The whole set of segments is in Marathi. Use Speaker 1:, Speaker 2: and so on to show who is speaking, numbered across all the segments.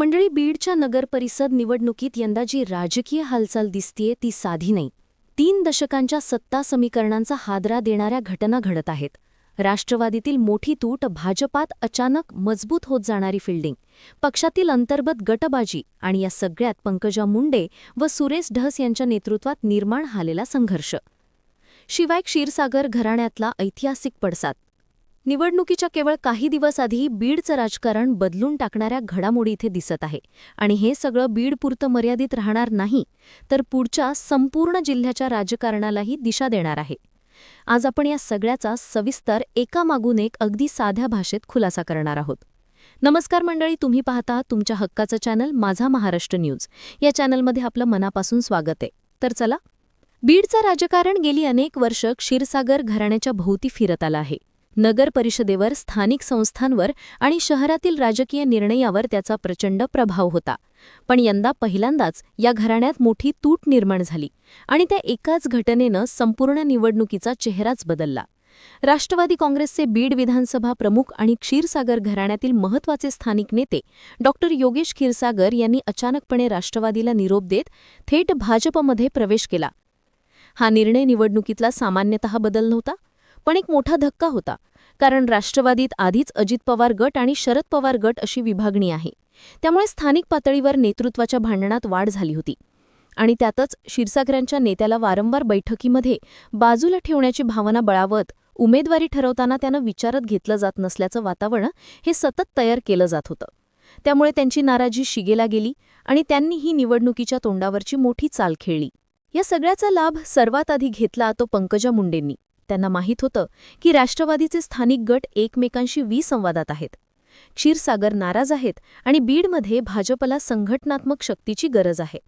Speaker 1: मंडळी बीडच्या नगर परिषद निवडणुकीत यंदा जी राजकीय हालचाल दिसतीये ती साधी नाही. तीन दशकांच्या सत्ता समीकरणांचा हादरा देणाऱ्या घटना घडत आहेत. राष्ट्रवादीतील मोठी तूट भाजपात अचानक मजबूत होत जाणारी फिल्डिंग पक्षातील अंतर्गत गटबाजी आणि या सगळ्यात पंकजा मुंडे व सुरेश ढस यांच्या नेतृत्वात निर्माण झालेला संघर्ष. शिवाय क्षीरसागर घराण्यातला ऐतिहासिक पडसाद. निवडणुकीच्या केवळ काही दिवस आधी बीडचं राजकारण बदलून टाकणाऱ्या घडामोडी इथे दिसत आहे. आणि हे सगळं बीडपुरतं मर्यादित राहणार नाही तर पुढच्या संपूर्ण जिल्ह्याच्या राजकारणालाही दिशा देणार आहे. आज आपण या सगळ्याचा सविस्तर एकामागून एक अगदी साध्या भाषेत खुलासा करणार आहोत. नमस्कार मंडळी तुम्ही पाहता तुमच्या हक्काचं चॅनल माझा महाराष्ट्र न्यूज. या चॅनलमध्ये आपलं मनापासून स्वागत आहे. तर चला बीडचं राजकारण गेली अनेक वर्ष क्षीरसागर घराण्याच्या भोवती फिरत आलं आहे. नगर परिषदेवर स्थानिक संस्थांवर आणि शहरातील राजकीय निर्णयावर त्याचा प्रचंड प्रभाव होता. पण यंदा पहिल्यांदाच या घराण्यात मोठी तूट निर्माण झाली आणि त्या एकाच घटनेनं संपूर्ण निवडणुकीचा चेहराच बदलला. राष्ट्रवादी काँग्रेसचे बीड विधानसभा प्रमुख आणि क्षीरसागर घराण्यातील महत्त्वाचे स्थानिक नेते डॉक्टर योगेश क्षीरसागर यांनी अचानकपणे राष्ट्रवादीला निरोप देत थेट भाजपमध्ये प्रवेश केला. हा निर्णय निवडणुकीतला सामान्यतः बदल नव्हता. पण एक मोठा धक्का होता कारण राष्ट्रवादीत आधीच अजित पवार गट आणि शरद पवार गट अशी विभागणी आहे. त्यामुळे स्थानिक पातळीवर नेतृत्वाच्या भांडणात वाढ झाली होती. आणि त्यातच क्षीरसागरांच्या नेत्याला वारंवार बैठकीमध्ये बाजूला ठेवण्याची भावना बळावत उमेदवारी ठरवताना त्यानं विचारत घेतलं जात नसल्याचं वातावरण हे सतत तयार केलं जात होतं. त्यामुळे त्यांची नाराजी शिगेला गेली आणि त्यांनी ही निवडणुकीच्या तोंडावरची मोठी चाल खेळली. या सगळ्याचा लाभ सर्वात आधी घेतला तो पंकजा मुंडेंनी. त्यांना माहीत होतं की राष्ट्रवादीचे स्थानिक गट एकमेकांशी विसंवादात आहेत. क्षीरसागर नाराज आहेत आणि बीडमध्ये भाजपला संघटनात्मक शक्तीची गरज आहे.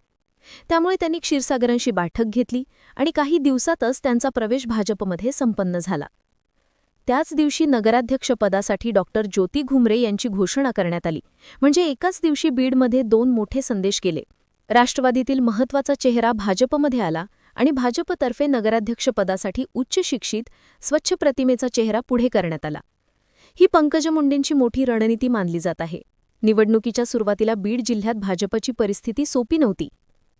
Speaker 1: त्यामुळे त्यांनी क्षीरसागरांशी बैठक घेतली आणि काही दिवसातच त्यांचा प्रवेश भाजपमध्ये संपन्न झाला. त्याच दिवशी नगराध्यक्षपदासाठी डॉक्टर ज्योती घुमरे यांची घोषणा करण्यात आली. म्हणजे एकाच दिवशी बीडमध्ये दोन मोठे संदेश गेले. राष्ट्रवादीतील महत्त्वाचा चेहरा भाजपमध्ये आला आणि भाजपतर्फे नगराध्यक्षपदासाठी उच्च शिक्षित स्वच्छ प्रतिमेचा चेहरा पुढे करण्यात आला. ही पंकज मुंडेंची मोठी रणनीती मानली जात आहे. निवडणुकीच्या सुरुवातीला बीड जिल्ह्यात भाजपची परिस्थिती सोपी नव्हती.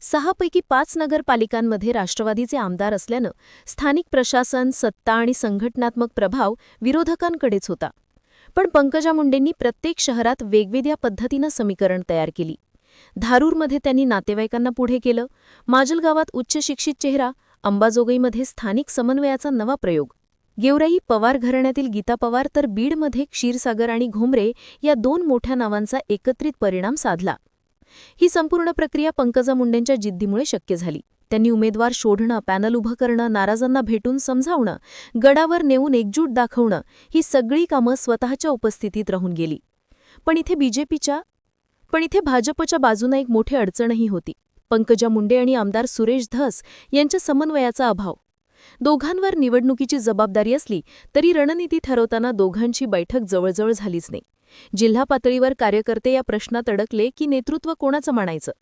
Speaker 1: सहापैकी पाच नगरपालिकांमध्ये राष्ट्रवादीचे आमदार असल्यानं स्थानिक प्रशासन सत्ता आणि संघटनात्मक प्रभाव विरोधकांकडेच होता. पण पंकजा मुंडेंनी प्रत्येक शहरात वेगवेगळ्या पद्धतीनं समीकरण तयार केली. धारूरमध्ये त्यांनी नातेवाईकांना पुढे केलं. माजलगावात उच्च शिक्षित चेहरा अंबाजोगईमध्ये स्थानिक समन्वयाचा नवा प्रयोग. गेवराई पवार घराण्यातील गीता पवार तर बीडमध्ये क्षीरसागर आणि घोमरे या दोन मोठ्या नावांचा एकत्रित परिणाम साधला. ही संपूर्ण प्रक्रिया पंकजा मुंडेंच्या जिद्दीमुळे शक्य झाली. त्यांनी उमेदवार शोधणं पॅनल उभं करणं नाराजांना भेटून समजावणं गडावर नेऊन एकजूट दाखवणं ही सगळी कामं स्वतःच्या उपस्थितीत राहून गेली. पण इथे बीजेपीच्या पण इथे भाजपच्या बाजूनं एक मोठी अडचणही होती. पंकजा मुंडे आणि आमदार सुरेश धस यांच्या समन्वयाचा अभाव. दोघांवर निवडणुकीची जबाबदारी असली तरी रणनीती ठरवताना दोघांची बैठक जवळजवळ झालीच नाही. जिल्हा पातळीवर कार्यकर्ते या प्रश्नात अडकले की नेतृत्व कोणाचं मानायचं?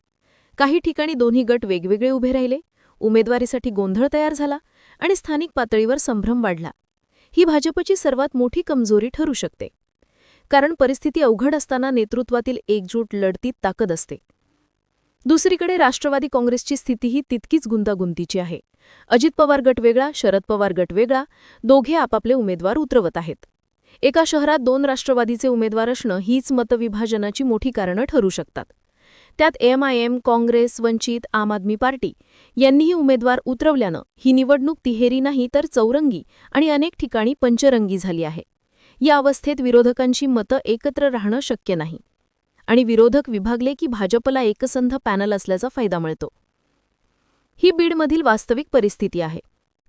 Speaker 1: काही ठिकाणी दोन्ही गट वेगवेगळे उभे राहिले. उमेदवारीसाठी गोंधळ तयार झाला आणि स्थानिक पातळीवर संभ्रम वाढला. ही भाजपची सर्वात मोठी कमजोरी ठरू शकते. कारण परिस्थिती अवघड असताना नेतृत्वातील एकजूट लढतीत ताकद असते. दुसरीकडे राष्ट्रवादी काँग्रेसची स्थितीही तितकीच गुंतागुंतीची आहे. अजित पवार गट वेगळा शरद पवार गट वेगळा दोघे आपापले उमेदवार उतरवत आहेत. एका शहरात दोन राष्ट्रवादीचे उमेदवार असणं हीच मतविभाजनाची मोठी कारणं ठरू शकतात. त्यात एमआयएम काँग्रेस वंचित आम आदमी पार्टी यांनीही उमेदवार उतरवल्यानं ही निवडणूक तिहेरी नाही तर चौरंगी आणि अनेक ठिकाणी पंचरंगी झाली आहे. या अवस्थेत विरोधकांची मतं एकत्र राहणं शक्य नाही. आणि विरोधक विभागले की भाजपला एकसंध पॅनल असल्याचा फायदा मिळतो. ही बीडमधील वास्तविक परिस्थिती आहे.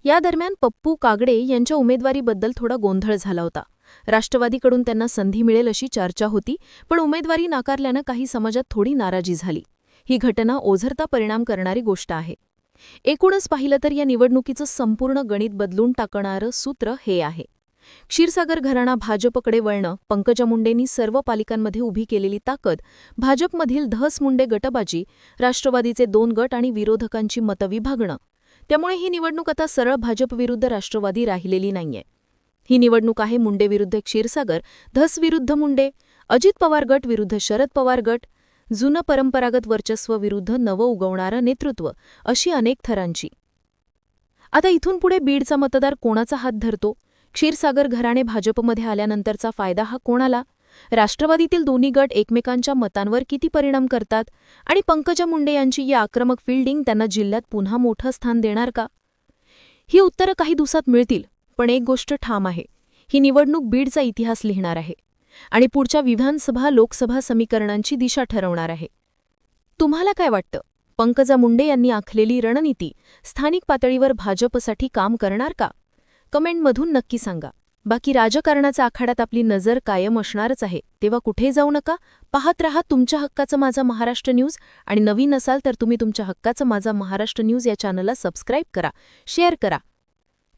Speaker 1: या दरम्यान पप्पू कागडे यांच्या उमेदवारीबद्दल थोडा गोंधळ झाला होता. राष्ट्रवादीकडून त्यांना संधी मिळेल अशी चर्चा होती पण उमेदवारी नाकारल्यानं काही समाजात थोडी नाराजी झाली. ही घटना ओझरता परिणाम करणारी गोष्ट आहे. एकूणच पाहिलं तर या निवडणुकीचं संपूर्ण गणित बदलून टाकणारं सूत्र हे आहे. क्षीरसागर घराणा भाजपकडे वळणं पंकजा मुंडेंनी सर्व पालिकांमध्ये उभी केलेली ताकद भाजपमधील धस मुंडे गटबाजी राष्ट्रवादीचे दोन गट आणि विरोधकांची मतं विभागणं त्यामुळे ही निवडणूक आता सरळ भाजपविरुद्ध राष्ट्रवादी राहिलेली नाहीये. ही निवडणूक आहे मुंडे विरुद्ध क्षीरसागर धस विरुद्ध मुंडे अजित पवार गट विरुद्ध शरद पवार गट जुनं परंपरागत वर्चस्व विरुद्ध नवं उगवणारं नेतृत्व अशी अनेक थरांची. आता इथून पुढे बीडचा मतदार कोणाचा हात धरतो? क्षीरसागर घराणे भाजपमध्ये आल्यानंतरचा फायदा हा कोणाला? राष्ट्रवादीतील दोन्ही गट एकमेकांच्या मतांवर किती परिणाम करतात? आणि पंकजा मुंडे यांची या आक्रमक फिल्डिंग त्यांना जिल्ह्यात पुन्हा मोठं स्थान देणार का? ही उत्तरं काही दिवसात मिळतील पण एक गोष्ट ठाम आहे. ही निवडणूक बीडचा इतिहास लिहिणार आहे. आणि पुढच्या विधानसभा लोकसभा समीकरणांची दिशा ठरवणार आहे. तुम्हाला काय वाटतं? पंकजा मुंडे यांनी आखलेली रणनीती स्थानिक पातळीवर भाजपसाठी काम करणार का? कमेंटमधून नक्की सांगा. बाकी राजकारणाचा आखाड्यात आपली नजर कायम असणारच आहे. तेव्हा कुठे जाऊ नका. पाहत रहा तुमच्या हक्काचं माझा महाराष्ट्र न्यूज. आणि नवीन असाल तर तुम्ही तुमच्या हक्काचं माझा महाराष्ट्र न्यूज या चॅनलला सबस्क्राईब करा. शेअर करा.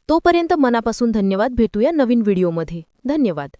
Speaker 1: तोपर्यंत मनापासून धन्यवाद. भेटूया नवीन व्हिडिओमध्ये. धन्यवाद.